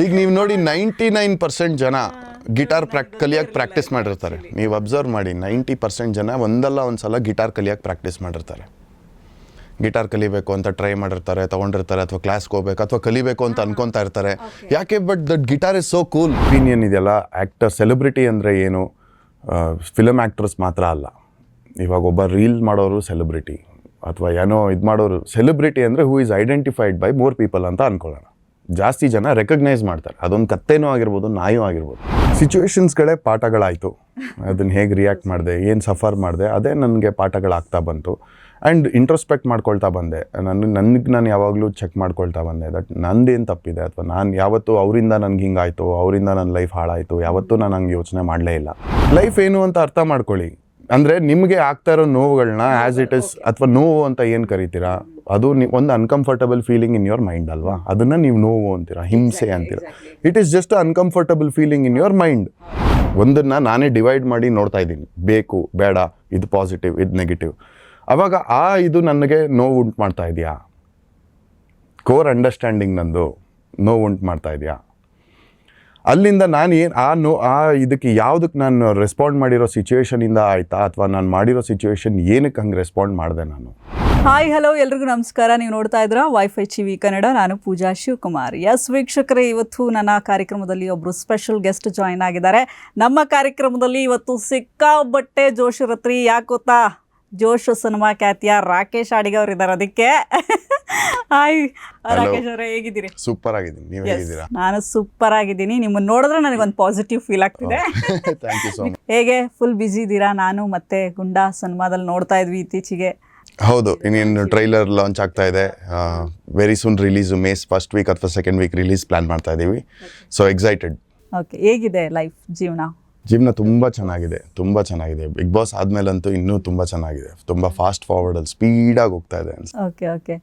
ಈಗ ನೀವು ನೋಡಿ ನೈಂಟಿ ನೈನ್ ಪರ್ಸೆಂಟ್ ಜನ ಗಿಟಾರ್ ಪ್ರಾಕ್ ಕಲಿಯೋಕೆ ಪ್ರಾಕ್ಟೀಸ್ ಮಾಡಿರ್ತಾರೆ. ನೀವು ಅಬ್ಸರ್ವ್ ಮಾಡಿ ನೈಂಟಿ ಪರ್ಸೆಂಟ್ ಜನ ಒಂದಲ್ಲ ಒಂದು ಸಲ ಗಿಟಾರ್ ಕಲಿಯೋಕೆ ಪ್ರಾಕ್ಟೀಸ್ ಮಾಡಿರ್ತಾರೆ. ಗಿಟಾರ್ ಕಲಿಬೇಕು ಅಂತ ಟ್ರೈ ಮಾಡಿರ್ತಾರೆ ತೊಗೊಂಡಿರ್ತಾರೆ ಅಥವಾ ಕ್ಲಾಸ್ಗೆ ಹೋಗ್ಬೇಕು ಅಥವಾ ಕಲಿಬೇಕು ಅಂತ ಅನ್ಕೊತಾ ಇರ್ತಾರೆ. ಯಾಕೆ but that guitar is so cool opinion ಇದೆಯಲ್ಲ ಆ್ಯಕ್ಟರ್ ಸೆಲೆಬ್ರಿಟಿ ಅಂದರೆ ಏನು? ಫಿಲಮ್ ಆ್ಯಕ್ಟರ್ಸ್ ಮಾತ್ರ ಅಲ್ಲ. ಇವಾಗ ಒಬ್ಬ ರೀಲ್ ಮಾಡೋರು ಸೆಲೆಬ್ರಿಟಿ ಅಥವಾ ಏನೋ ಇದು ಮಾಡೋರು ಸೆಲೆಬ್ರಿಟಿ ಅಂದರೆ who is identified by more people ಅಂತ ಅನ್ಕೊಳ್ಳೋಣ. ಜಾಸ್ತಿ ಜನ ರೆಕಗ್ನೈಸ್ ಮಾಡ್ತಾರೆ. ಅದೊಂದು ಕತ್ತೆನೂ ಆಗಿರ್ಬೋದು ನಾಯೂ ಆಗಿರ್ಬೋದು. ಸಿಚುವೇಶನ್ಸ್ಗಳೇ ಪಾಠಗಳಾಯಿತು. ಅದನ್ನು ಹೇಗೆ ರಿಯಾಕ್ಟ್ ಮಾಡಿದೆ ಏನು ಸಫರ್ ಮಾಡಿದೆ ಅದೇ ನನಗೆ ಪಾಠಗಳಾಗ್ತಾ ಬಂತು. ಆ್ಯಂಡ್ ಇಂಟ್ರೋಸ್ಪೆಕ್ಟ್ ಮಾಡ್ಕೊಳ್ತಾ ಬಂದೆ. ನನ್ನ ನನಗೆ ನಾನು ಯಾವಾಗಲೂ ಚೆಕ್ ಮಾಡ್ಕೊಳ್ತಾ ಬಂದೆ. ದಟ್ ನಂದೇನು ತಪ್ಪಿದೆ? ಅಥವಾ ನಾನು ಯಾವತ್ತೂ ಅವರಿಂದ ನನಗೆ ಹಿಂಗಾಯಿತು ಅವರಿಂದ ನನ್ನ ಲೈಫ್ ಹಾಳಾಯಿತು ಯಾವತ್ತೂ ನಾನು ಹಂಗೆ ಯೋಚನೆ ಮಾಡಲೇ ಇಲ್ಲ. ಲೈಫ್ ಏನು ಅಂತ ಅರ್ಥ ಮಾಡ್ಕೊಳ್ಳಿ. ಅಂದರೆ ನಿಮಗೆ ಆಗ್ತಾ ಇರೋ ನೋವುಗಳನ್ನ ಆ್ಯಸ್ ಇಟ್ ಇಸ್ ಅಥವಾ ನೋವು ಅಂತ ಏನು ಕರಿತೀರಾ? ಅದು ನೀವು ಒಂದು uncomfortable feeling in your mind ಅಲ್ವಾ? ಅದನ್ನು ನೀವು ನೋವು ಅಂತೀರಾ ಹಿಂಸೆ ಅಂತೀರಾ. It is just uncomfortable feeling in your mind ಒಂದನ್ನು ನಾನೇ ಡಿವೈಡ್ ಮಾಡಿ ನೋಡ್ತಾ ಇದ್ದೀನಿ. ಬೇಕು ಬೇಡ ಇದು ಪಾಸಿಟಿವ್ ಇದು ನೆಗೆಟಿವ್ ಅವಾಗ ಆ ಇದು ನನಗೆ ನೋವು ಉಂಟು ಮಾಡ್ತಾ ಇದೆಯಾ? ಕೋರ್ ಅಂಡರ್ಸ್ಟ್ಯಾಂಡಿಂಗ್ ನಂದು ನೋವು ಉಂಟು ಮಾಡ್ತಾ ಇದೆಯಾ? ಅಲ್ಲಿಂದ ನಾನು ಏನು ಆ ನೋ ಆ ಇದಕ್ಕೆ ಯಾವುದಕ್ಕೆ ನಾನು ರೆಸ್ಪಾಂಡ್ ಮಾಡಿರೋ ಸಿಚುವೇಶನಿಂದ ಆಯಿತಾ? ಅಥವಾ ನಾನು ಮಾಡಿರೋ ಸಿಚುವೇಶನ್ ಏನಕ್ಕೆ ಹಂಗೆ ರೆಸ್ಪಾಂಡ್ ಮಾಡಿದೆ ನಾನು? ಹಾಯ್ ಹಲೋ ಎಲ್ರಿಗೂ ನಮಸ್ಕಾರ. ನೀವು ನೋಡ್ತಾ ಇದ್ರ ವೈಫೈ ಚಿವಿ ಕನ್ನಡ. ನಾನು ಪೂಜಾ ಶಿವಕುಮಾರ್. ಎಸ್ ವೀಕ್ಷಕರೇ ಇವತ್ತು ನನ್ನ ಕಾರ್ಯಕ್ರಮದಲ್ಲಿ ಒಬ್ಬರು ಸ್ಪೆಷಲ್ ಗೆಸ್ಟ್ ಜಾಯಿನ್ ಆಗಿದ್ದಾರೆ. ನಮ್ಮ ಕಾರ್ಯಕ್ರಮದಲ್ಲಿ ಇವತ್ತು ಸಿಕ್ಕಾಬಟ್ಟೆ ಜೋಶ್ ರತ್ರಿ. ಯಾಕೆ ಗೊತ್ತಾ? ಜೋಶ್ ಸಿನಿಮಾ ಖ್ಯಾತಿಯ ರಾಕೇಶ್ ಅಡಿಗೆ ಅವರು ಇದ್ದಾರೆ ಅದಕ್ಕೆ. ಹಾಯ್ ರಾಕೇಶ್ ಅವರೇ ಹೇಗಿದ್ದೀರಿ? ಸೂಪರ್ ಆಗಿದ್ದೀನಿ. ನೀವು ಹೇಗಿದ್ದೀರಾ? ನಾನು ಸೂಪರ್ ಆಗಿದ್ದೀನಿ. ನಿಮ್ಮನ್ನ ನೋಡಿದ್ರೆ ನನಗೊಂದು ಪಾಸಿಟಿವ್ ಫೀಲ್ ಆಗ್ತಿದೆ. ಹೇಗೆ? ಫುಲ್ ಬ್ಯುಸಿ ಇದ್ದೀರಾ? ನಾನು ಮತ್ತೆ ಗುಂಡಾ ಸಿನಿಮಾದಲ್ಲಿ ನೋಡ್ತಾ ಇದ್ವಿ ಇತ್ತೀಚೆಗೆ. ಹೌದು ಇನ್ನೇನು ಟ್ರೈಲರ್ ಲಾಂಚ್ ಆಗ್ತಾ ಇದೆ. Very soon release May's first week ಅಥವಾ ಸೆಕೆಂಡ್ ವೀಕ್ ರಿಲೀಸ್ ಪ್ಲಾನ್ ಮಾಡ್ತಾ ಇದ್ದೀವಿ ಸೊ ಎಕ್ಸೈಟೆಡ್ ಓಕೆ ಹೇಗಿದೆ ಲೈಫ್ ಜೀವನ? ಜೀವನ ತುಂಬ ಚೆನ್ನಾಗಿದೆ ತುಂಬ ಚೆನ್ನಾಗಿದೆ. ಬಿಗ್ ಬಾಸ್ ಆದಮೇಲಂತೂ ಇನ್ನೂ ತುಂಬ ಚೆನ್ನಾಗಿದೆ. ತುಂಬ ಫಾಸ್ಟ್ ಫಾರ್ವರ್ಡಲ್ಲಿ ಸ್ಪೀಡಾಗಿ ಹೋಗ್ತಾ ಇದೆ okay okay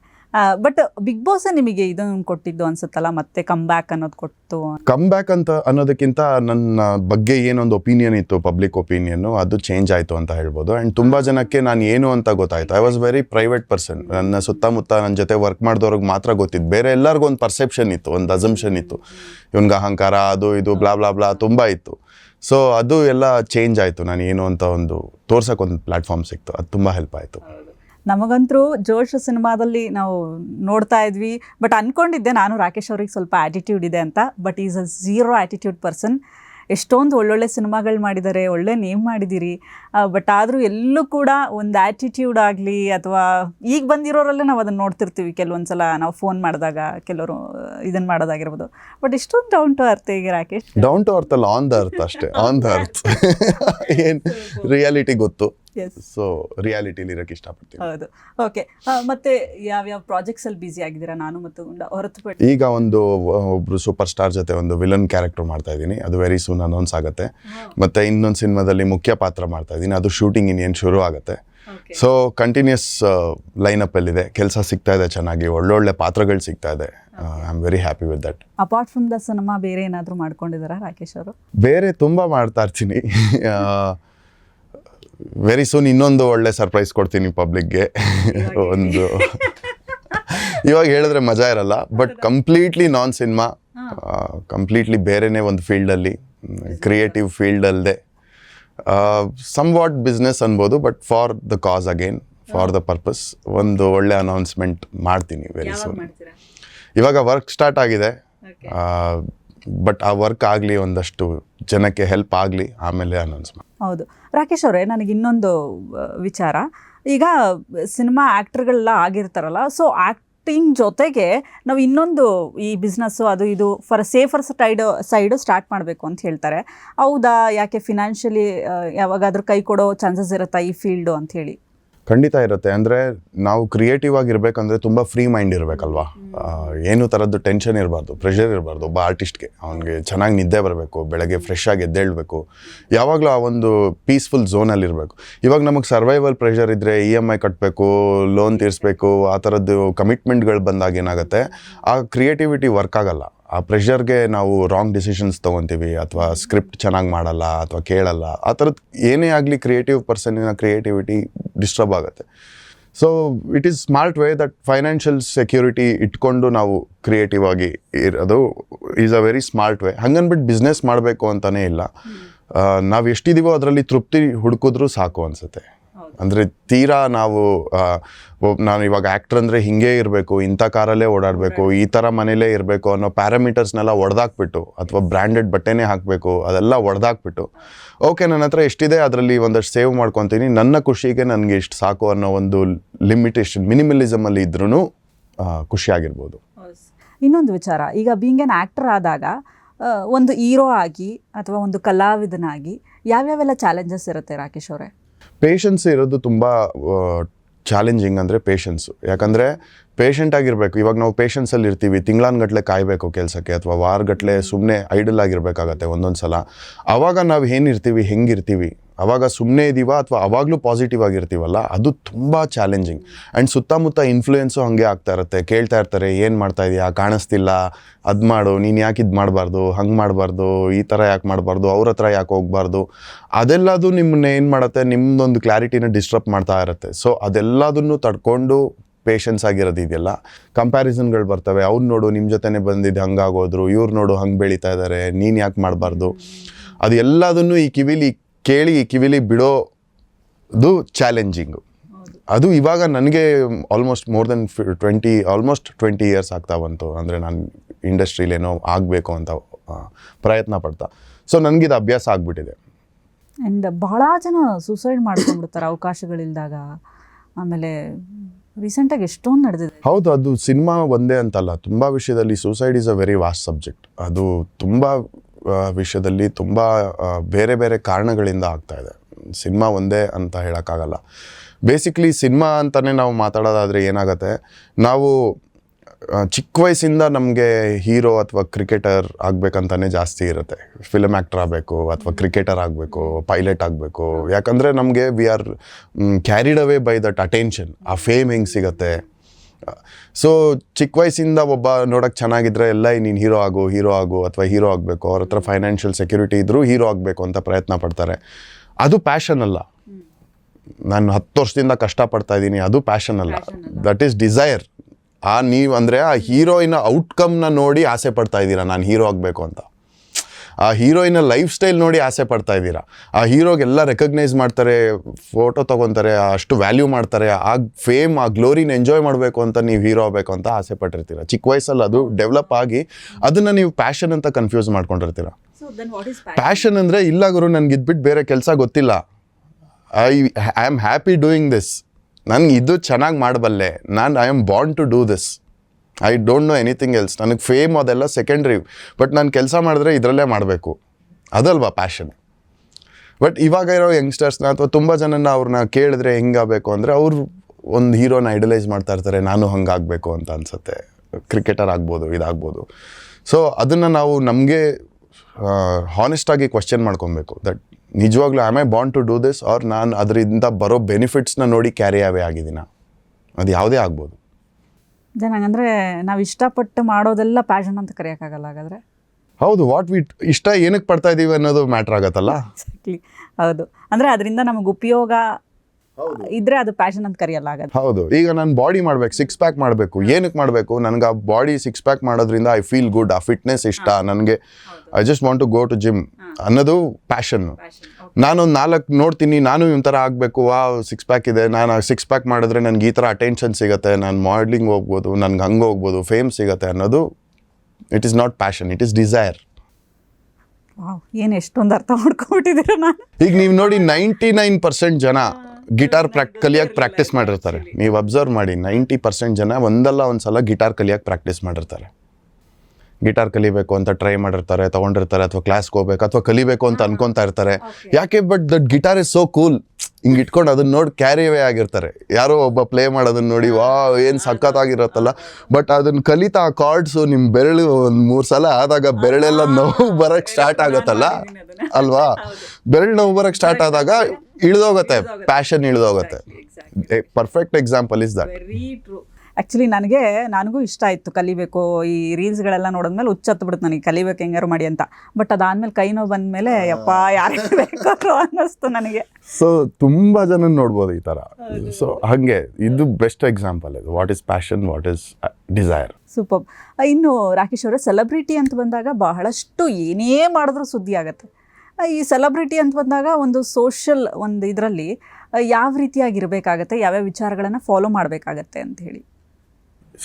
but Big Boss ನಿಮಗೆ ಇದನ್ನು ಕೊಟ್ಟಿದ್ದು ಅನ್ಸುತ್ತಲ್ಲ, ಮತ್ತೆ ಕಮ್ ಬ್ಯಾಕ್ ಅನ್ನೋದು ಕೊಟ್ಟು? ಕಮ್ ಬ್ಯಾಕ್ ಅಂತ ಅನ್ನೋದಕ್ಕಿಂತ ನನ್ನ ಬಗ್ಗೆ ಏನೊಂದು ಒಪಿನಿಯನ್ ಇತ್ತು ಪಬ್ಲಿಕ್ ಒಪಿನಿಯನ್ ಅದು ಚೇಂಜ್ ಆಯಿತು ಅಂತ ಹೇಳ್ಬೋದು. ಆ್ಯಂಡ್ ತುಂಬ ಜನಕ್ಕೆ ನಾನು ಏನು ಅಂತ ಗೊತ್ತಾಯ್ತು. I was very private person ನನ್ನ ಸುತ್ತಮುತ್ತ ನನ್ನ ಜೊತೆ ವರ್ಕ್ ಮಾಡಿದವ್ರಿಗೆ ಮಾತ್ರ ಗೊತ್ತಿತ್ತು. ಬೇರೆ ಎಲ್ಲರಿಗೂ ಒಂದು ಪರ್ಸೆಪ್ಷನ್ ಇತ್ತು, ಒಂದು ಅಸಂಪ್ಷನ್ ಇತ್ತು. ಇವನ್ಗೆ ಅಹಂಕಾರ, ಅದು ಇದು ಬ್ಲಾ ಬ್ಲಾ ಬ್ಲಾ ತುಂಬ ಇತ್ತು. ಸೊ ಅದು ಎಲ್ಲ ಚೇಂಜ್ ಆಯಿತು. ನಾನು ಏನು ಅಂತ ಒಂದು ತೋರ್ಸೋಕೆ ಒಂದು ಪ್ಲ್ಯಾಟ್ಫಾರ್ಮ್ ಸಿಕ್ತು. ಅದು ತುಂಬ ಹೆಲ್ಪ್ ಆಯಿತು. ನಮಗಂತರೂ ಜೋಶ್ ಸಿನಿಮಾದಲ್ಲಿ ನಾವು ನೋಡ್ತಾ ಇದ್ವಿ. ಬಟ್ ಅನ್ಕೊಂಡಿದ್ದೆ ನಾನು ರಾಕೇಶ್ ಅವ್ರಿಗೆ ಸ್ವಲ್ಪ ಆ್ಯಟಿಟ್ಯೂಡ್ ಇದೆ ಅಂತ. But is a zero attitude person ಎಷ್ಟೊಂದು ಒಳ್ಳೊಳ್ಳೆ ಸಿನಿಮಾಗಳು ಮಾಡಿದ್ದಾರೆ ಒಳ್ಳೆ ನೇಮ್ ಮಾಡಿದ್ದೀರಿ ಬಟ್ ಆದರೂ ಎಲ್ಲೂ ಕೂಡ ಒಂದು ಆ್ಯಟಿಟ್ಯೂಡ್ ಆಗಲಿ ಅಥವಾ ಈಗ ಬಂದಿರೋರಲ್ಲೇ ನಾವು ಅದನ್ನು ನೋಡ್ತಿರ್ತೀವಿ. ಕೆಲವೊಂದು ಸಲ ನಾವು ಫೋನ್ ಮಾಡಿದಾಗ ಕೆಲವರು ಇದನ್ನು ಮಾಡೋದಾಗಿರ್ಬೋದು. ಬಟ್ ಇಷ್ಟೊಂದು ಡೌನ್ ಟು ಅರ್ಥ ಈಗ ರಾಕೇಶ್? ಡೌನ್ ಟು ಅರ್ತ್ ಅಲ್ಲ ಆನ್ ದ ಅರ್ತ್ ಅಷ್ಟೇ ಆನ್ ದ ಅರ್ತ್ ಏನು ರಿಯಾಲಿಟಿ ಗೊತ್ತು. ಸೊ ರಿಯಾಲಿಟಿಲಿ ಇರೋಕ್ಕೆ ಇಷ್ಟಪಡ್ತೀನಿ. ಹೌದು. ಓಕೆ ಮತ್ತೆ ಯಾವ್ಯಾವ ಪ್ರಾಜೆಕ್ಟ್ಸಲ್ಲಿ ಬ್ಯುಸಿ ಆಗಿದ್ದೀರಾ ನಾನು ಮತ್ತು ಗುಂಡ ಹೊರತುಪಡಿಸಿ ಈಗ ಒಂದು ಒಬ್ರು ಸೂಪರ್ ಸ್ಟಾರ್ ಜೊತೆ ಒಂದು ವಿಲನ್ ಕ್ಯಾರೆಕ್ಟರ್ ಮಾಡ್ತಾ ಇದ್ದೀನಿ. ಅದು ವೆರಿ ಸೂನ್ ಅನೌನ್ಸ್ ಆಗುತ್ತೆ. ಮತ್ತೆ ಇನ್ನೊಂದು ಸಿನಿಮಾದಲ್ಲಿ ಮುಖ್ಯ ಪಾತ್ರ ಮಾಡ್ತಾ ಇದ್ದೀನಿ. ಅದು ಶೂಟಿಂಗ್ ಇನ್ನೇನು ಶುರು ಆಗುತ್ತೆ. ಸೊ ಕಂಟಿನ್ಯೂಸ್ ಇದೆ ಕೆಲಸ ಸಿಗ್ತಾ ಇದೆ ಚೆನ್ನಾಗಿ. ಒಳ್ಳೊಳ್ಳೆ ಪಾತ್ರಗಳು ಸಿಗ್ತಾ ಇದೆ. I am very happy with that apart from the cinema ಬೇರೆ ಏನಾದರೂ ಮಾಡ್ಕೊಂಡಿದ್ದಾರಾ ರಾಕೇಶ್ ಅವರು? ಬೇರೆ ತುಂಬ ಮಾಡ್ತಾ ಇರ್ತೀನಿ. ವೆರಿ ಸೂನ್ ಇನ್ನೊಂದು ಒಳ್ಳೆ ಸರ್ಪ್ರೈಸ್ ಕೊಡ್ತೀನಿ ಪಬ್ಲಿಕ್ಗೆ ಒಂದು ಇವಾಗ ಹೇಳಿದ್ರೆ ಮಜಾ ಇರಲ್ಲ but completely non cinema completely ಬೇರೆನೇ ಒಂದು ಫೀಲ್ಡಲ್ಲಿ ಕ್ರಿಯೇಟಿವ್ ಫೀಲ್ಡ್ ಅಲ್ಲದೆ ಸಮ್ ವಾಟ್ ಬಿಸ್ನೆಸ್ ಅನ್ಬೋದು but for the cause again for the purpose ಒಂದು ಒಳ್ಳೆ ಅನೌನ್ಸ್ಮೆಂಟ್ ಮಾಡ್ತೀನಿ ವೆರಿ ಸೂನ್ ಇವಾಗ ವರ್ಕ್ ಸ್ಟಾರ್ಟ್ ಆಗಿದೆ. ಬಟ್ ಆ ವರ್ಕ್ ಆಗಲಿ ಒಂದಷ್ಟು ಜನಕ್ಕೆ ಹೆಲ್ಪ್ ಆಗಲಿ ಆಮೇಲೆ ಅನೌನ್ಸ್ ಮಾಡಿ ಹೌದು. ರಾಕೇಶ್ ಅವರೇ, ನನಗೆ ಇನ್ನೊಂದು ವಿಚಾರ. ಈಗ ಸಿನಿಮಾ ಆ್ಯಕ್ಟ್ರ್ಗಳೆಲ್ಲ ಆಗಿರ್ತಾರಲ್ಲ ಸೊ ಆ್ಯಕ್ಟಿಂಗ್ ಜೊತೆಗೆ ನಾವು ಇನ್ನೊಂದು ಈ ಬಿಸ್ನೆಸ್ಸು ಅದು ಇದು for safer side side start ಮಾಡಬೇಕು ಅಂತ ಹೇಳ್ತಾರೆ. ಹೌದಾ, ಯಾಕೆ ಫಿನಾನ್ಷಿಯಲಿ ಯಾವಾಗಾದ್ರೂ ಕೈ ಕೊಡೋ ಚಾನ್ಸಸ್ ಇರುತ್ತಾ ಈ ಫೀಲ್ಡು ಅಂತ ಹೇಳಿ? ಖಂಡಿತ ಇರುತ್ತೆ. ಅಂದರೆ ನಾವು ಕ್ರಿಯೇಟಿವ್ ಆಗಿರ್ಬೇಕಂದ್ರೆ ತುಂಬ ಫ್ರೀ ಮೈಂಡ್ ಇರಬೇಕಲ್ವಾ? ಏನು ಥರದ್ದು ಟೆನ್ಷನ್ ಇರಬಾರ್ದು ಪ್ರೆಷರ್ ಇರಬಾರ್ದು. ಒಬ್ಬ ಆರ್ಟಿಸ್ಟ್ಗೆ ಅವನಿಗೆ ಚೆನ್ನಾಗಿ ನಿದ್ದೆ ಬರಬೇಕು ಬೆಳಗ್ಗೆ ಫ್ರೆಶ್ ಆಗಿ ಎದ್ದೇಳಬೇಕು. ಯಾವಾಗಲೂ ಆ ಒಂದು ಪೀಸ್ಫುಲ್ ಝೋನಲ್ಲಿ ಇರಬೇಕು. ಇವಾಗ ನಮಗೆ ಸರ್ವೈವಲ್ ಪ್ರೆಷರ್ ಇದ್ದರೆ ಇ ಎಂ ಐ ಕಟ್ಟಬೇಕು ಲೋನ್ ತೀರಿಸಬೇಕು ಆ ಥರದ್ದು ಕಮಿಟ್ಮೆಂಟ್ಗಳು ಬಂದಾಗ ಏನಾಗುತ್ತೆ? ಆ ಕ್ರಿಯೇಟಿವಿಟಿ ವರ್ಕ್ ಆಗಲ್ಲ. ಆ ಪ್ರೆಷರ್ಗೆ ನಾವು ರಾಂಗ್ ಡಿಸಿಷನ್ಸ್ ತೊಗೊತೀವಿ ಅಥವಾ ಸ್ಕ್ರಿಪ್ಟ್ ಚೆನ್ನಾಗಿ ಮಾಡಲ್ಲ ಅಥವಾ ಕೇಳಲ್ಲ ಆ ಥರದ್ದು ಏನೇ ಆಗಲಿ ಕ್ರಿಯೇಟಿವ್ ಪರ್ಸನ್ನಿನ ಕ್ರಿಯೇಟಿವಿಟಿ ಡಿಸ್ಟರ್ಬ್ ಆಗುತ್ತೆ. So it is smart way that financial security ಇಟ್ಕೊಂಡು ನಾವು ಕ್ರಿಯೇಟಿವ್ ಆಗಿ ಇರೋದು is a very smart way ಹಂಗನ್ಬಿಟ್ಟು business ಮಾಡಬೇಕು ಅಂತಲೇ ಇಲ್ಲ. ನಾವು ಎಷ್ಟಿದ್ದೀವೋ ಅದರಲ್ಲಿ ತೃಪ್ತಿ ಹುಡುಕಿದ್ರೂ ಸಾಕು ಅನಿಸುತ್ತೆ. ಅಂದರೆ ತೀರಾ ನಾವು ನಾನು ಇವಾಗ ಆ್ಯಕ್ಟ್ರ್ ಅಂದರೆ ಹಿಂಗೆ ಇರಬೇಕು, ಇಂಥ ಕಾರಲ್ಲೇ ಓಡಾಡಬೇಕು, ಈ ಥರ ಮನೇಲೇ ಇರಬೇಕು ಅನ್ನೋ ಪ್ಯಾರಾಮೀಟರ್ಸ್ನೆಲ್ಲ ಒಡೆದಾಕ್ಬಿಟ್ಟು, ಅಥವಾ ಬ್ರ್ಯಾಂಡೆಡ್ ಬಟ್ಟೆನೇ ಹಾಕಬೇಕು, ಅದೆಲ್ಲ ಒಡೆದಾಕ್ಬಿಟ್ಟು ಓಕೆ ನನ್ನ ಹತ್ರ ಎಷ್ಟಿದೆ ಅದರಲ್ಲಿ ಒಂದಷ್ಟು ಸೇವ್ ಮಾಡ್ಕೊತೀನಿ, ನನ್ನ ಖುಷಿಗೆ ನನಗೆ ಇಷ್ಟು ಸಾಕು ಅನ್ನೋ ಒಂದು ಲಿಮಿಟೇಷನ್ ಮಿನಿಮಲಿಸಮಲ್ಲಿ ಇದ್ರೂ ಖುಷಿಯಾಗಿರ್ಬೋದು ಇನ್ನೊಂದು ವಿಚಾರ, ಈಗ ಬೀಂಗ್ ಎನ್ ಆ್ಯಕ್ಟರ್ ಆದಾಗ ಒಂದು ಹೀರೋ ಆಗಿ, ಅಥವಾ ಒಂದು ಕಲಾವಿದನಾಗಿ, ಯಾವ್ಯಾವೆಲ್ಲ ಚಾಲೆಂಜಸ್ ಇರುತ್ತೆ ರಾಕೇಶ್ ಅವರೇ? ಪೇಷನ್ಸ್ ಇರೋದು ತುಂಬ ಚಾಲೆಂಜಿಂಗ್ ಅಂದರೆ ಪೇಷನ್ಸು ಯಾಕಂದರೆ ಪೇಷಂಟ್ ಆಗಿರಬೇಕು. ಇವಾಗ ನಾವು ಪೇಷನ್ಸಲ್ಲಿ ಇರ್ತೀವಿ. ತಿಂಗಳಾನ್ಗಟ್ಲೆ ಕಾಯಬೇಕು ಕೆಲಸಕ್ಕೆ ಅಥವಾ ವಾರಗಟ್ಲೆ ಸುಮ್ಮನೆ ಐಡಲ್ ಆಗಿರಬೇಕಾಗತ್ತೆ ಒಂದೊಂದು ಸಲ ಆವಾಗ ನಾವು ಏನಿರ್ತೀವಿ ಹೆಂಗಿರ್ತೀವಿ ಅವಾಗ ಸುಮ್ಮನೆ ಇದೀವ ಅಥವಾ ಅವಾಗಲೂ ಪಾಸಿಟಿವ್ ಆಗಿರ್ತೀವಲ್ಲ, ಅದು ತುಂಬ ಚಾಲೆಂಜಿಂಗ್ ಆ್ಯಂಡ್ ಸುತ್ತಮುತ್ತ ಇನ್ಫ್ಲೂಯೆನ್ಸು ಹಾಗೆ ಆಗ್ತಾ ಇರುತ್ತೆ. ಕೇಳ್ತಾ ಇರ್ತಾರೆ, ಏನು ಮಾಡ್ತಾ ಇದೀಯಾ? ಕಾಣಿಸ್ತಿಲ್ಲ. ಅದು ಮಾಡು. ನೀನು ಯಾಕೆ ಇದು ಮಾಡಬಾರ್ದು? ಹಂಗೆ ಮಾಡಬಾರ್ದು? ಈ ಥರ ಯಾಕೆ ಮಾಡಬಾರ್ದು? ಅವ್ರ ಹತ್ರ ಯಾಕೆ ಹೋಗ್ಬಾರ್ದು? ಅದೆಲ್ಲದು ನಿಮ್ಮನ್ನ ಏನು ಮಾಡುತ್ತೆ? ನಿಮ್ಮದೊಂದು ಕ್ಲಾರಿಟಿನ ಡಿಸ್ಟರ್ಬ್ ಮಾಡ್ತಾ ಇರುತ್ತೆ. ಸೊ ಅದೆಲ್ಲದನ್ನು ತಡ್ಕೊಂಡು ಪೇಷನ್ಸ್ ಆಗಿರೋದು ಇದೆಯಲ್ಲ. ಕಂಪ್ಯಾರಿಸನ್ಗಳು ಬರ್ತವೆ. ಅವ್ರು ನೋಡು ನಿಮ್ಮ ಜೊತೆನೇ ಬಂದಿದ್ದು ಹಂಗಾಗೋದ್ರು ಇವ್ರು ನೋಡು, ಹಂಗೆ ಬೆಳೀತಾ ಇದ್ದಾರೆ ನೀನು ಯಾಕೆ ಮಾಡಬಾರ್ದು? ಅದು ಎಲ್ಲದನ್ನು ಈ ಕಿವಿಲಿ ಕೇಳಿ ಕಿವಿಲಿ ಬಿಡೋದು ಚಾಲೆಂಜಿಂಗು. ಅದು ಇವಾಗ ನನಗೆ almost more than twenty almost twenty years ಆಗ್ತಾ ಬಂತು. ಅಂದರೆ ನಾನು ಇಂಡಸ್ಟ್ರೀಲೇನೋ ಆಗಬೇಕು ಅಂತ ಪ್ರಯತ್ನ ಪಡ್ತಾ. ಸೊ ನನಗಿದು ಅಭ್ಯಾಸ ಆಗಿಬಿಟ್ಟಿದೆ. ಆ್ಯಂಡ್ ಬಹಳ ಜನ ಸೂಸೈಡ್ ಮಾಡ್ಕೊಂಡ್ಬಿಡ್ತಾರೆ ಅವಕಾಶಗಳಿಲ್ದಾಗ. ಆಮೇಲೆ ರೀಸೆಂಟಾಗಿ ಎಷ್ಟೊಂದು ನಡೆದಿದೆ. ಹೌದು ಅದು ಸಿನಿಮಾ ಒಂದೇ ಅಂತಲ್ಲ. ತುಂಬ ವಿಷಯದಲ್ಲಿ suicide is a very vast subject ಅದು ತುಂಬ ವಿಷಯದಲ್ಲಿ ತುಂಬ ಬೇರೆ ಬೇರೆ ಕಾರಣಗಳಿಂದ ಆಗ್ತಾ ಇದೆ. ಸಿನಿಮಾ ಒಂದೇ ಅಂತ ಹೇಳೋಕ್ಕಾಗಲ್ಲ. ಬೇಸಿಕ್ಲಿ ಸಿನಿಮಾ ಅಂತಲೇ ನಾವು ಮಾತಾಡೋದಾದರೆ ಏನಾಗುತ್ತೆ, ನಾವು ಚಿಕ್ಕ ವಯಸ್ಸಿಂದ ನಮಗೆ ಹೀರೋ ಅಥವಾ ಕ್ರಿಕೆಟರ್ ಆಗಬೇಕಂತಲೇ ಜಾಸ್ತಿ ಇರುತ್ತೆ. ಫಿಲಮ್ ಆ್ಯಕ್ಟರ್ ಆಗಬೇಕು ಅಥವಾ ಕ್ರಿಕೆಟರ್ ಆಗಬೇಕು ಪೈಲಟ್ ಆಗಬೇಕು. ಯಾಕಂದರೆ ನಮಗೆ we are carried away by that attention ಆ ಫೇಮ್ ಹೆಂಗೆ ಸಿಗುತ್ತೆ? ಸೊ ಚಿಕ್ಕ ವಯಸ್ಸಿಂದ ಒಬ್ಬ ನೋಡೋಕ್ಕೆ ಚೆನ್ನಾಗಿದ್ರೆ ಎಲ್ಲ ನೀನು ಹೀರೋ ಆಗು ಹೀರೋ ಆಗು ಅಥವಾ ಹೀರೋ ಆಗಬೇಕು. ಅವ್ರ ಹತ್ರ ಫೈನಾನ್ಷಿಯಲ್ ಸೆಕ್ಯೂರಿಟಿ ಇದ್ದರೂ ಹೀರೋ ಆಗಬೇಕು ಅಂತ ಪ್ರಯತ್ನ ಪಡ್ತಾರೆ. ಅದು ಪ್ಯಾಷನ್ ಅಲ್ಲ. ನಾನು ಹತ್ತು ವರ್ಷದಿಂದ ಕಷ್ಟಪಡ್ತಾ ಇದ್ದೀನಿ ಅದು ಪ್ಯಾಷನ್ ಅಲ್ಲ. ದಟ್ ಈಸ್ ಡಿಸೈರ್ ಆ ನೀವು ಅಂದರೆ ಆ ಹೀರೋಯಿನ ಔಟ್ಕಮ್ನ ನೋಡಿ ಆಸೆ ಪಡ್ತಾ ಇದ್ದೀರಾ ನಾನು ಹೀರೋ ಆಗಬೇಕು ಅಂತ. ಆ ಹೀರೋಯಿನ ಲೈಫ್ ಸ್ಟೈಲ್ ನೋಡಿ ಆಸೆ ಪಡ್ತಾ ಇದ್ದೀರಾ? ಆ ಹೀರೋಗೆಲ್ಲ ರೆಕಗ್ನೈಸ್ ಮಾಡ್ತಾರೆ ಫೋಟೋ ತೊಗೊತಾರೆ ಅಷ್ಟು ವ್ಯಾಲ್ಯೂ ಮಾಡ್ತಾರೆ ಆ ಫೇಮ್ ಆ ಗ್ಲೋರಿನ ಎಂಜಾಯ್ ಮಾಡಬೇಕು ಅಂತ ನೀವು ಹೀರೋ ಆಗಬೇಕು ಅಂತ ಆಸೆ ಪಟ್ಟಿರ್ತೀರ? ಚಿಕ್ಕ ವಯಸ್ಸಲ್ಲಿ ಅದು ಡೆವಲಪ್ ಆಗಿ ಅದನ್ನು ನೀವು ಪ್ಯಾಷನ್ ಅಂತ ಕನ್ಫ್ಯೂಸ್ ಮಾಡ್ಕೊಂಡಿರ್ತೀರ? ಪ್ಯಾಷನ್ ಅಂದರೆ ಇಲ್ಲ ಗುರು ನನಗೆ ಇದ್ಬಿಟ್ಟು ಬೇರೆ ಕೆಲಸ ಗೊತ್ತಿಲ್ಲ. I I am happy doing this ನನಗೆ ಇದು ಚೆನ್ನಾಗಿ ಮಾಡಬಲ್ಲೆ. ನಾನು I am bound to do this I don't know anything else ನನಗೆ ಫೇಮ್ ಅದೆಲ್ಲ ಸೆಕೆಂಡ್ರಿ ಬಟ್ ನಾನು ಕೆಲಸ ಮಾಡಿದ್ರೆ ಇದರಲ್ಲೇ ಮಾಡಬೇಕು. ಅದಲ್ವಾ ಪ್ಯಾಷನ್ ಬಟ್ ಇವಾಗ ಇರೋ ಯಂಗ್ಸ್ಟರ್ಸ್ನ ಅಥವಾ ತುಂಬ ಜನನ ಅವ್ರನ್ನ ಕೇಳಿದ್ರೆ ಹೆಂಗಾಗಬೇಕು ಅಂದರೆ ಅವ್ರು ಒಂದು ಹೀರೋನ ಐಡಲೈಸ್ ಮಾಡ್ತಾ ಇರ್ತಾರೆ, ನಾನು ಹಂಗಾಗಬೇಕು ಅಂತ ಅನ್ಸುತ್ತೆ. ಕ್ರಿಕೆಟರ್ ಆಗ್ಬೋದು, ಇದಾಗ್ಬೋದು. ಸೊ ಅದನ್ನು ನಾವು ನಮಗೆ ಹಾನೆಸ್ಟಾಗಿ ಕ್ವಶನ್ ಮಾಡ್ಕೊಬೇಕು. ದಟ್ ನಿಜವಾಗ್ಲೂ I I bound to do this or ನಾನು ಅದರಿಂದ ಬರೋ ಬೆನಿಫಿಟ್ಸ್ನ ನೋಡಿ ಕ್ಯಾರಿ ಅವೇ ಆಗಿದ್ದೀನ? ಅದು ಯಾವುದೇ ಆಗ್ಬೋದು. ಜನ ಹಂಗಂದ್ರೆ ನಾವು ಇಷ್ಟಪಟ್ಟು ಮಾಡೋದೆಲ್ಲ ಪ್ಯಾಷನ್ ಅಂತ ಕರೆಯೋಕ್ಕಾಗಲ್ಲ ಹಾಗಾದ್ರೆ? ಹೌದು ವಾಟ್ ವಿ ಇಷ್ಟ ಏನಕ್ಕೆ ಪಡ್ತಾ ಇದ್ದೀವಿ ಅನ್ನೋದು ಮ್ಯಾಟ್ರ್ ಆಗತ್ತಲ್ಲ? ಎಕ್ಸಾಕ್ಟ್ಲಿ ಹೌದು. ಅಂದ್ರೆ ಅದರಿಂದ ನಮಗೆ ಉಪಯೋಗ ಇದ್ರೆ ಅದು ಪ್ಯಾಷನ್ ಅಂತ ಕರೆಯಲ್ಲ ಆಗುತ್ತೆ ಹೌದು. ಈಗ ನಾನು ಬಾಡಿ ಮಾಡ್ಬೇಕು ಸಿಕ್ಸ್ ಪ್ಯಾಕ್ ಮಾಡಬೇಕು. ಏನಕ್ಕೆ ಮಾಡಬೇಕು? ನನಗೆ ಆ ಬಾಡಿ ಸಿಕ್ಸ್ ಪ್ಯಾಕ್ ಮಾಡೋದ್ರಿಂದ ಐ ಫೀಲ್ ಗುಡ್ ಆ ಫಿಟ್ನೆಸ್ ಇಷ್ಟ ನನಗೆ I just want to go to gym ಅನ್ನೋದು ಪ್ಯಾಷನ್ನು ನಾನೊಂದು ನಾಲ್ಕು ನೋಡ್ತೀನಿ ನಾನು ಈ ಥರ ಆಗಬೇಕು ವಾ ಸಿಕ್ಸ್ ಪ್ಯಾಕ್ ಇದೆ ನಾನು ಸಿಕ್ಸ್ ಪ್ಯಾಕ್ ಮಾಡಿದ್ರೆ ನನಗೆ ಈ ಥರ ಅಟೆನ್ಷನ್ ಸಿಗುತ್ತೆ ನಾನು ಮಾಡ್ಲಿಂಗ್ ಹೋಗ್ಬೋದು ನನಗೆ ಹಂಗೆ ಹೋಗ್ಬೋದು ಫೇಮ್ ಸಿಗುತ್ತೆ ಅನ್ನೋದು it is not passion it is desire ಏನು ಎಷ್ಟೊಂದು ಅರ್ಥ ಮಾಡ್ಕೊಬಿಟ್ಟಿದ್ದೀರ ನಾನು. ಈಗ ನೀವು ನೋಡಿ ನೈಂಟಿ ನೈನ್ ಪರ್ಸೆಂಟ್ ಜನ ಗಿಟಾರ್ ಪ್ರಾಕ್ ಕಲಿಯಕ್ಕೆ ಪ್ರಾಕ್ಟೀಸ್ ಮಾಡಿರ್ತಾರೆ. ನೀವು ಅಬ್ಸರ್ವ್ ಮಾಡಿ ನೈಂಟಿ ಪರ್ಸೆಂಟ್ ಜನ ಒಂದಲ್ಲ ಒಂದು ಸಲ ಗಿಟಾರ್ ಕಲಿಯಕ್ಕೆ ಪ್ರಾಕ್ಟೀಸ್ ಮಾಡಿರ್ತಾರೆ. ಗಿಟಾರ್ ಕಲಿಬೇಕು ಅಂತ ಟ್ರೈ ಮಾಡಿರ್ತಾರೆ ತೊಗೊಂಡಿರ್ತಾರೆ ಅಥವಾ ಕ್ಲಾಸ್ಗೆ ಹೋಗ್ಬೇಕು ಅಥವಾ ಕಲಿಬೇಕು ಅಂತ ಅನ್ಕೊಂತಾ ಇರ್ತಾರೆ. ಯಾಕೆ but that guitar is so cool ಹಿಂಗೆ ಇಟ್ಕೊಂಡು ಅದನ್ನ ನೋಡಿ ಕ್ಯಾರಿ ಅವೇ ಆಗಿರ್ತಾರೆ. ಯಾರೋ ಒಬ್ಬ ಪ್ಲೇ ಮಾಡೋದನ್ನ ನೋಡಿ ವಾ ಏನು ಸಖತ್ತಾಗಿರತ್ತಲ್ಲ. ಬಟ್ ಅದನ್ನ ಕಲಿತಾ ಆ ಕಾರ್ಡ್ಸು ನಿಮ್ಮ ಬೆರಳು ಒಂದು ಮೂರು ಸಲ ಆದಾಗ ಬೆರಳೆಲ್ಲ ನೋವು ಬರೋಕ್ಕೆ ಸ್ಟಾರ್ಟ್ ಆಗುತ್ತಲ್ಲ? ಅಲ್ವಾ? ಬೆರಳು ನೋವು ಬರೋಕ್ಕೆ ಸ್ಟಾರ್ಟ್ ಆದಾಗ ಇಳಿದೋಗತ್ತೆ passion ಇಳಿದೋಗತ್ತೆ. Perfect example is that very true actually ನನಗೆ ನನಗೂ ಇಷ್ಟ ಆಯಿತು ಕಲಿಬೇಕು. ಈ ರೀಲ್ಸ್ಗಳೆಲ್ಲ ನೋಡಿದ್ಮೇಲೆ ಹುಚ್ಚತ್ತು ಬಿಡುತ್ತೆ ನನಗೆ. ಕಲಿಬೇಕು ಹೆಂಗಾರು ಮಾಡಿ ಅಂತ. ಬಟ್ ಅದಾದ್ಮೇಲೆ ಕೈ ನೋವು ಬಂದಮೇಲೆ ಯಪ್ಪ ಯಾರಿಗೆ ಬೇಕಾದ್ರು ಅನ್ನಿಸ್ತು ನನಗೆ. ಸೊ ತುಂಬ ಜನ ನೋಡ್ಬೋದು ಈ ಥರ ಸೊ ಹಾಗೆ. ಇದು ಬೆಸ್ಟ್ ಎಕ್ಸಾಂಪಲ್ ಇದು. What is passion what is desire super ಇನ್ನು ರಾಕೇಶ್ ಅವರ ಸೆಲೆಬ್ರಿಟಿ ಅಂತ ಬಂದಾಗ ಬಹಳಷ್ಟು ಏನೇ ಮಾಡಿದ್ರೂ ಸುದ್ದಿ ಆಗುತ್ತೆ. ಈ ಸೆಲೆಬ್ರಿಟಿ ಅಂತ ಬಂದಾಗ ಒಂದು ಸೋಷಲ್ ಒಂದು ಇದರಲ್ಲಿ ಯಾವ ರೀತಿಯಾಗಿರಬೇಕಾಗತ್ತೆ ಯಾವ್ಯಾವ ವಿಚಾರಗಳನ್ನು ಫಾಲೋ ಮಾಡಬೇಕಾಗತ್ತೆ ಅಂತ ಹೇಳಿ.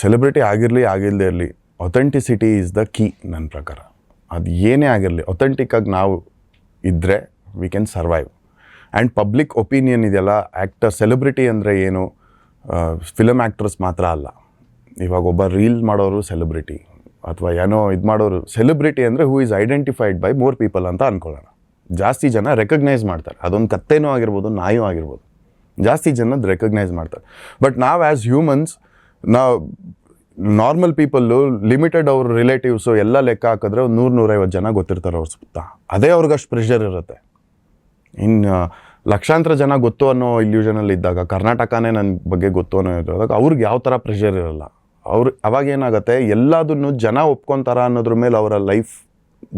ಸೆಲೆಬ್ರಿಟಿ ಆಗಿರಲಿ ಆಗಿಲ್ಲದೆ ಇರಲಿ ಅಥೆಂಟಿಸಿಟಿ ಈಸ್ ದ ಕೀ ನನ್ನ ಪ್ರಕಾರ. ಅದು ಏನೇ ಆಗಿರಲಿ ಅಥೆಂಟಿಕ್ಕಾಗಿ ನಾವು ಇದ್ದರೆ we can survive and public opinion ಇದೆಯಲ್ಲ ಆ್ಯಕ್ಟರ್ ಸೆಲೆಬ್ರಿಟಿ ಅಂದರೆ ಏನು? ಫಿಲಮ್ ಆ್ಯಕ್ಟರ್ಸ್ ಮಾತ್ರ ಅಲ್ಲ. ಇವಾಗ ಒಬ್ಬ ರೀಲ್ ಮಾಡೋರು ಸೆಲೆಬ್ರಿಟಿ ಅಥವಾ ಏನೋ ಇದು ಮಾಡೋರು ಸೆಲೆಬ್ರಿಟಿ ಅಂದರೆ who is identified by more people ಅಂತ ಅಂದ್ಕೊಳ್ಳೋಣ ಜಾಸ್ತಿ ಜನ ರೆಕಗ್ನೈಸ್ ಮಾಡ್ತಾರೆ. ಅದೊಂದು ಕತ್ತೆನೂ ಆಗಿರ್ಬೋದು, ನಾಯೂ ಆಗಿರ್ಬೋದು. ಜಾಸ್ತಿ ಜನದ ರೆಕಗ್ನೈಸ್ ಮಾಡ್ತಾರೆ. ಬಟ್ ನಾವು ಆ್ಯಸ್ ಹ್ಯೂಮನ್ಸ್ ನಾವು ನಾರ್ಮಲ್ ಪೀಪಲ್ಲು ಲಿಮಿಟೆಡ್ ಅವ್ರ ರಿಲೇಟಿವ್ಸು ಎಲ್ಲ ಲೆಕ್ಕ ಹಾಕಿದ್ರೆ ಒಂದು ನೂರು, ನೂರೈವತ್ತು ಜನ ಗೊತ್ತಿರ್ತಾರೆ ಅವ್ರ ಸುತ್ತ. ಅದೇ ಅವ್ರಿಗೆ ಅಷ್ಟು ಪ್ರೆಷರ್ ಇರುತ್ತೆ. ಇನ್ನು ಲಕ್ಷಾಂತರ ಜನ ಗೊತ್ತು ಅನ್ನೋ ಇಲ್ಯೂಷನಲ್ಲಿ ಇದ್ದಾಗ, ಕರ್ನಾಟಕನೇ ನನ್ನ ಬಗ್ಗೆ ಗೊತ್ತು ಅನ್ನೋ ಇದ್ದಾಗ ಅವ್ರಿಗೆ ಯಾವ ಥರ ಪ್ರೆಷರ್ ಇರಲ್ಲ. ಅವ್ರು, ಅವಾಗ ಏನಾಗುತ್ತೆ, ಎಲ್ಲದನ್ನು ಜನ ಒಪ್ಕೊತಾರ ಅನ್ನೋದ್ರ ಮೇಲೆ ಅವರ ಲೈಫ್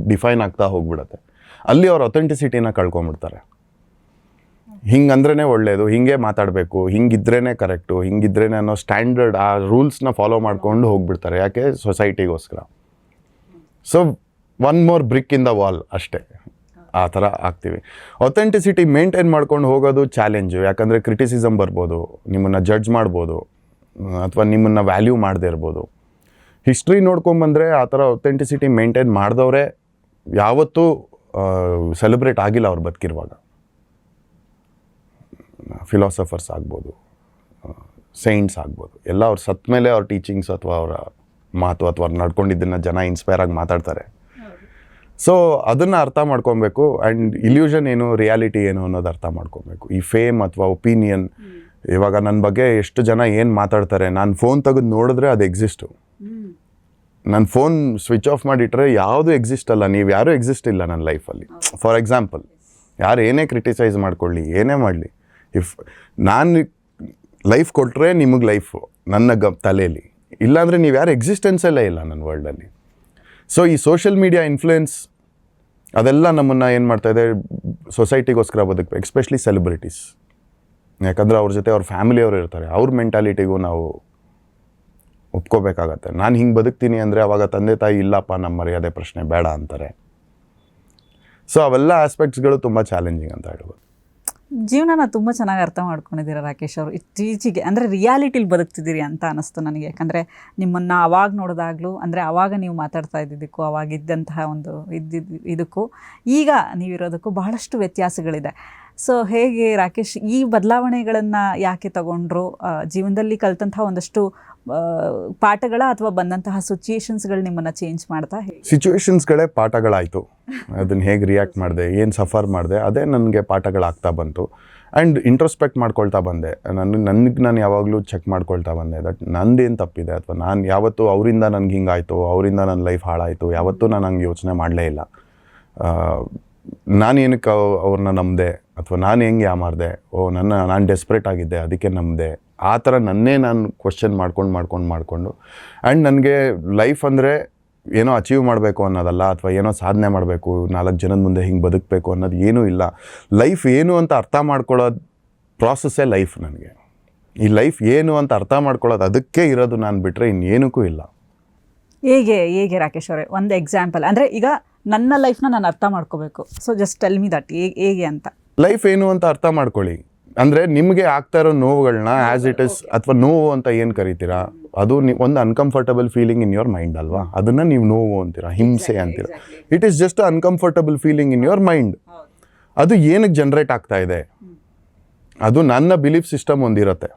ಡಿಫೈನ್ ಆಗ್ತಾ ಹೋಗ್ಬಿಡತ್ತೆ. ಅಲ್ಲಿ ಅವ್ರ ಅಥೆಂಟಿಸಿಟಿನ ಕಳ್ಕೊಂಬಿಡ್ತಾರೆ. ಹಿಂಗಂದ್ರೇ ಒಳ್ಳೆಯದು ಹಿಂಗೆ ಮಾತಾಡಬೇಕು ಹಿಂಗಿದ್ರೇ ಕರೆಕ್ಟು ಹಿಂಗಿದ್ರೇ ಅನ್ನೋ ಸ್ಟ್ಯಾಂಡರ್ಡ್ ಆ ರೂಲ್ಸ್ನ ಫಾಲೋ ಮಾಡ್ಕೊಂಡು ಹೋಗ್ಬಿಡ್ತಾರೆ. ಯಾಕೆ? ಸೊಸೈಟಿಗೋಸ್ಕರ so one more brick in the wall ಅಷ್ಟೇ. ಆ ಥರ ಆಗ್ತೀವಿ. ಅಥೆಂಟಿಸಿಟಿ ಮೇಂಟೈನ್ ಮಾಡ್ಕೊಂಡು ಹೋಗೋದು ಚಾಲೆಂಜು ಯಾಕಂದರೆ ಕ್ರಿಟಿಸಿಸಮ್ ಬರ್ಬೋದು, ನಿಮ್ಮನ್ನು ಜಡ್ಜ್ ಮಾಡ್ಬೋದು, ಅಥವಾ ನಿಮ್ಮನ್ನು ವ್ಯಾಲ್ಯೂ ಮಾಡದೇ ಇರ್ಬೋದು. ಹಿಸ್ಟ್ರಿ ನೋಡ್ಕೊಂಬಂದರೆ ಆ ಥರ ಅಥೆಂಟಿಸಿಟಿ ಮೇಂಟೈನ್ ಮಾಡಿದವರೇ ಯಾವತ್ತೂ ಸೆಲೆಬ್ರೇಟ್ ಆಗಿಲ್ಲ ಅವ್ರು ಬದುಕಿರುವಾಗ. ಫಿಲಾಸಫರ್ಸ್ ಆಗ್ಬೋದು ಸೈಂಟ್ಸ್ ಆಗ್ಬೋದು. ಎಲ್ಲ ಅವ್ರು ಸತ್ತ ಮೇಲೆ ಅವ್ರ ಟೀಚಿಂಗ್ಸ್ ಅಥವಾ ಅವರ ಮಾತು ಅಥವಾ ಅವ್ರು ನಡ್ಕೊಂಡಿದ್ದನ್ನು ಜನ ಇನ್ಸ್ಪೈರ್ ಆಗಿ ಮಾತಾಡ್ತಾರೆ. ಸೊ ಅದನ್ನು ಅರ್ಥ ಮಾಡ್ಕೊಬೇಕು ಆ್ಯಂಡ್ ಇಲ್ಯೂಷನ್ ಏನು ರಿಯಾಲಿಟಿ ಏನು ಅನ್ನೋದು ಅರ್ಥ ಮಾಡ್ಕೊಬೇಕು. ಈ ಫೇಮ್ ಅಥವಾ ಒಪಿನಿಯನ್ ಇವಾಗ ನನ್ನ ಬಗ್ಗೆ ಎಷ್ಟು ಜನ ಏನು ಮಾತಾಡ್ತಾರೆ ನಾನು ಫೋನ್ ತೆಗೆದು ನೋಡಿದ್ರೆ ಅದು ಎಕ್ಸಿಸ್ಟು ನನ್ನ ಫೋನ್ ಸ್ವಿಚ್ ಆಫ್ ಮಾಡಿಟ್ರೆ ಯಾವುದು ಎಕ್ಸಿಸ್ಟ್ ಅಲ್ಲ ನೀವು ಯಾರೂ ಎಕ್ಸಿಸ್ಟ್ ಇಲ್ಲ ನನ್ನ ಲೈಫಲ್ಲಿ ಫಾರ್ ಎಕ್ಸಾಂಪಲ್ ಯಾರು ಏನೇ ಕ್ರಿಟಿಸೈಸ್ ಮಾಡ್ಕೊಳ್ಳಿ ಏನೇ ಮಾಡಲಿ ಇಫ್ ನಾನು ಲೈಫ್ ಕೊಟ್ಟರೆ ನಿಮಗೆ ಲೈಫು ನನ್ನ ಗ ತಲೆಯಲ್ಲಿ ಇಲ್ಲಾಂದರೆ ನೀವು ಯಾರು ಎಕ್ಸಿಸ್ಟೆನ್ಸಲ್ಲೇ ಇಲ್ಲ ನನ್ನ ವರ್ಲ್ಡಲ್ಲಿ ಸೊ ಈ ಸೋಷಿಯಲ್ ಮೀಡಿಯಾ ಇನ್ಫ್ಲುಯೆನ್ಸ್ ಅದೆಲ್ಲ ನಮ್ಮನ್ನು ಏನು ಮಾಡ್ತಾಯಿದೆ ಸೊಸೈಟಿಗೋಸ್ಕರ ಬದುಕಬೇಕು ಎಕ್ಸ್ಪೆಷಲಿ ಸೆಲೆಬ್ರಿಟೀಸ್ ಯಾಕಂದರೆ ಅವ್ರ ಜೊತೆ ಅವ್ರ ಫ್ಯಾಮಿಲಿಯವರು ಇರ್ತಾರೆ. ಅವ್ರ ಮೆಂಟಾಲಿಟಿಗೂ ನಾವು ಒಪ್ಕೋಬೇಕಾಗತ್ತೆ. ನಾನು ಹಿಂಗೆ ಬದುಕ್ತೀನಿ ಅಂದರೆ ಅವಾಗ ತಂದೆ ತಾಯಿ ಇಲ್ಲಪ್ಪ ನಮ್ಮ ಮರ್ಯಾದೆ ಪ್ರಶ್ನೆ ಬೇಡ ಅಂತಾರೆ. ಸೊ ಅವೆಲ್ಲ ಆಸ್ಪೆಕ್ಟ್ಸ್ಗಳು ತುಂಬ ಚಾಲೆಂಜಿಂಗ್ ಅಂತ ಹೇಳ್ಬೋದು. ಜೀವನನ ತುಂಬ ಚೆನ್ನಾಗಿ ಅರ್ಥ ಮಾಡ್ಕೊಂಡಿದ್ದೀರಾ ರಾಕೇಶ್ ಅವರು? ಇತ್ತೀಚೆಗೆ, ಅಂದರೆ ರಿಯಾಲಿಟಿಲಿ ಬದುಕ್ತಿದ್ದೀರಿ ಅಂತ ಅನಿಸ್ತು ನನಗೆ. ಯಾಕಂದರೆ ನಿಮ್ಮನ್ನು ಅವಾಗ ನೋಡಿದಾಗಲೂ, ಅಂದರೆ ಆವಾಗ ನೀವು ಮಾತಾಡ್ತಾ ಇದ್ದಿದ್ದಕ್ಕೂ, ಅವಾಗ ಇದ್ದಂತಹ ಒಂದು ಇದ್ದಿದ್ದು ಇದಕ್ಕೂ, ಈಗ ನೀವಿರೋದಕ್ಕೂ ಬಹಳಷ್ಟು ವ್ಯತ್ಯಾಸಗಳಿದೆ. ಸೊ ಹೇಗೆ ರಾಕೇಶ್ ಈ ಬದಲಾವಣೆಗಳನ್ನು ಯಾಕೆ ತಗೊಂಡ್ರು? ಜೀವನದಲ್ಲಿ ಕಲಿತಂತಹ ಒಂದಷ್ಟು ಪಾಠಗಳ ಅಥವಾ ಬಂದಂತಹ ಸಿಚುಯೇಷನ್ಸ್ಗಳು ನಿಮ್ಮನ್ನು ಚೇಂಜ್ ಮಾಡ್ತಾ ಸಿಚುವೇಶನ್ಸ್ಗಳೇ ಪಾಠಗಳಾಯಿತು. ಅದನ್ನು ಹೇಗೆ ರಿಯಾಕ್ಟ್ ಮಾಡಿದೆ, ಏನು ಸಫರ್ ಮಾಡಿದೆ, ಅದೇ ನನಗೆ ಪಾಠಗಳಾಗ್ತಾ ಬಂತು. ಆ್ಯಂಡ್ ಇಂಟ್ರೋಸ್ಪೆಕ್ಟ್ ಮಾಡ್ಕೊಳ್ತಾ ಬಂದೆ. ನನ್ನ, ನನಗೆ ನಾನು ಯಾವಾಗಲೂ ಚೆಕ್ ಮಾಡ್ಕೊಳ್ತಾ ಬಂದೆ. ದಟ್ ನಂದೇನು ತಪ್ಪಿದೆ? ಅಥವಾ ನಾನು ಯಾವತ್ತೂ ಅವರಿಂದ ನನಗೆ ಹಿಂಗಾಯಿತು, ಅವರಿಂದ ನನ್ನ ಲೈಫ್ ಹಾಳಾಯಿತು, ಯಾವತ್ತೂ ನಾನು ಹಂಗೆ ಯೋಚನೆ ಮಾಡಲೇ ಇಲ್ಲ. ನಾನು ಏನಕ್ಕೆ ಅವ್- ಅವ್ರನ್ನ ನಂಬಿದೆ? ಅಥವಾ ನಾನು ಹೆಂಗೆ ಯಾಮಾರ್ದೆ? ಓ, ನನ್ನ, ನಾನು ಡೆಸ್ಪ್ರೇಟ್ ಆಗಿದ್ದೆ, ಅದಕ್ಕೆ ನಂಬಿದೆ. ಆ ಥರ ನನ್ನೇ ನಾನು ಕ್ವಶನ್ ಮಾಡ್ಕೊಂಡು ಮಾಡ್ಕೊಂಡು ಮಾಡಿಕೊಂಡು. ಆ್ಯಂಡ್ ನನಗೆ ಲೈಫ್ ಅಂದರೆ ಏನೋ ಅಚೀವ್ ಮಾಡಬೇಕು ಅನ್ನೋದಲ್ಲ ಅಥವಾ ಏನೋ ಸಾಧನೆ ಮಾಡಬೇಕು ನಾಲ್ಕು ಜನದ ಮುಂದೆ ಹಿಂಗೆ ಬದುಕಬೇಕು ಅನ್ನೋದು ಏನೂ ಇಲ್ಲ. ಲೈಫ್ ಏನು ಅಂತ ಅರ್ಥ ಮಾಡ್ಕೊಳ್ಳೋದು ಪ್ರಾಸೆಸ್ಸೇ ಲೈಫ್ ನನಗೆ. ಈ ಲೈಫ್ ಏನು ಅಂತ ಅರ್ಥ ಮಾಡ್ಕೊಳ್ಳೋದು ಅದಕ್ಕೆ ಇರೋದು ನಾನು ಬಿಟ್ಟರೆ ಇನ್ನೇನಕ್ಕೂ ಇಲ್ಲ. ಹೇಗೆ ಹೇಗೆ ರಾಕೇಶ್ ಅವರೇ? ಒಂದು ಎಕ್ಸಾಂಪಲ್ ಅಂದರೆ ಈಗ ನನ್ನ ಲೈಫ್ನ ನಾನು ಅರ್ಥ ಮಾಡ್ಕೋಬೇಕು. So just tell me that ಹೇಗೆ ಅಂತ. ಲೈಫ್ ಏನು ಅಂತ ಅರ್ಥ ಮಾಡ್ಕೊಳ್ಳಿ. ಅಂದರೆ ನಿಮಗೆ ಆಗ್ತಾ ಇರೋ ನೋವುಗಳನ್ನ ಆ್ಯಸ್ ಇಟ್ ಇಸ್ ಅಥವಾ ನೋವು ಅಂತ ಏನು ಕರಿತೀರಾ? ಅದು ನೀವು ಒಂದು uncomfortable feeling in your mind ಅಲ್ವಾ? ಅದನ್ನು ನೀವು ನೋವು ಅಂತೀರಾ ಹಿಂಸೆ ಅಂತೀರಾ. It is just uncomfortable feeling in your mind ಅದು ಏನಕ್ಕೆ ಜನ್ರೇಟ್ ಆಗ್ತಾ ಇದೆ? ಅದು ನನ್ನ ಬಿಲೀಫ್ ಸಿಸ್ಟಮ್ ಒಂದಿರುತ್ತೆ.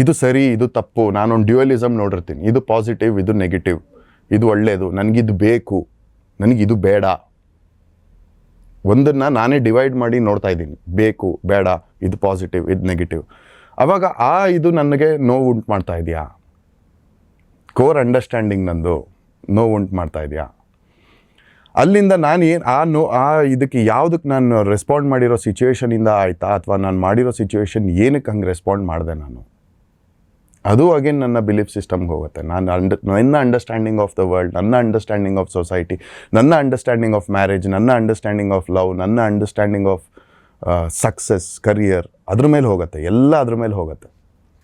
ಇದು ಸರಿ ಇದು ತಪ್ಪು ನಾನೊಂದು ಡ್ಯುಯಲಿಸಮ್ ನೋಡಿರ್ತೀನಿ. ಇದು ಪಾಸಿಟಿವ್ ಇದು ನೆಗೆಟಿವ್ ಇದು ಒಳ್ಳೆಯದು ನನಗಿದು ಬೇಕು ನನಗಿದು ಬೇಡ. ಒಂದನ್ನು ನಾನೇ ಡಿವೈಡ್ ಮಾಡಿ ನೋಡ್ತಾ ಇದ್ದೀನಿ. ಬೇಕು, ಬೇಡ, ಇದು ಪಾಸಿಟಿವ್ ಇದು ನೆಗೆಟಿವ್ ಅವಾಗ, ಆ ಇದು ನನಗೆ ನೋವು ಉಂಟು ಮಾಡ್ತಾ ಇದೆಯಾ? ಕೋರ್ ಅಂಡರ್ಸ್ಟ್ಯಾಂಡಿಂಗ್ ನಂದು ನೋವು ಉಂಟು ಮಾಡ್ತಾ ಇದೆಯಾ? ಅಲ್ಲಿಂದ ನಾನು ಏನು, ಆ ನೋ, ಆ ಇದಕ್ಕೆ ಯಾವುದಕ್ಕೆ ನಾನು ರೆಸ್ಪಾಂಡ್ ಮಾಡಿರೋ ಸಿಚುವೇಶನಿಂದ ಆಯಿತಾ? ಅಥವಾ ನಾನು ಮಾಡಿರೋ ಸಿಚುವೇಶನ್ ಏನಕ್ಕೆ ಹಂಗೆ ರೆಸ್ಪಾಂಡ್ ಮಾಡಿದೆ ನಾನು? ಅದು ಅಗೇನ್ ನನ್ನ ಬಿಲೀಫ್ ಸಿಸ್ಟಮ್ಗೆ ಹೋಗುತ್ತೆ. ನಾನು ಅಂಡರ್ ನನ್ನ ಅಂಡರ್ಸ್ಟ್ಯಾಂಡಿಂಗ್ ಆಫ್ ದ ವರ್ಲ್ಡ್ ನನ್ನ ಅಂಡರ್ಸ್ಟ್ಯಾಂಡಿಂಗ್ ಆಫ್ ಸೊಸೈಟಿ ನನ್ನ ಅಂಡರ್ಸ್ಟ್ಯಾಂಡಿಂಗ್ ಆಫ್ ಮ್ಯಾರೇಜ್ ನನ್ನ ಅಂಡರ್ಸ್ಟ್ಯಾಂಡಿಂಗ್ ಆಫ್ ಲವ್ ನನ್ನ ಅಂಡರ್ಸ್ಟ್ಯಾಂಡಿಂಗ್ ಆಫ್ ಸಕ್ಸಸ್ ಕರಿಯರ್ ಅದ್ರ ಮೇಲೆ ಹೋಗುತ್ತೆ. ಎಲ್ಲ ಅದ್ರ ಮೇಲೆ ಹೋಗುತ್ತೆ.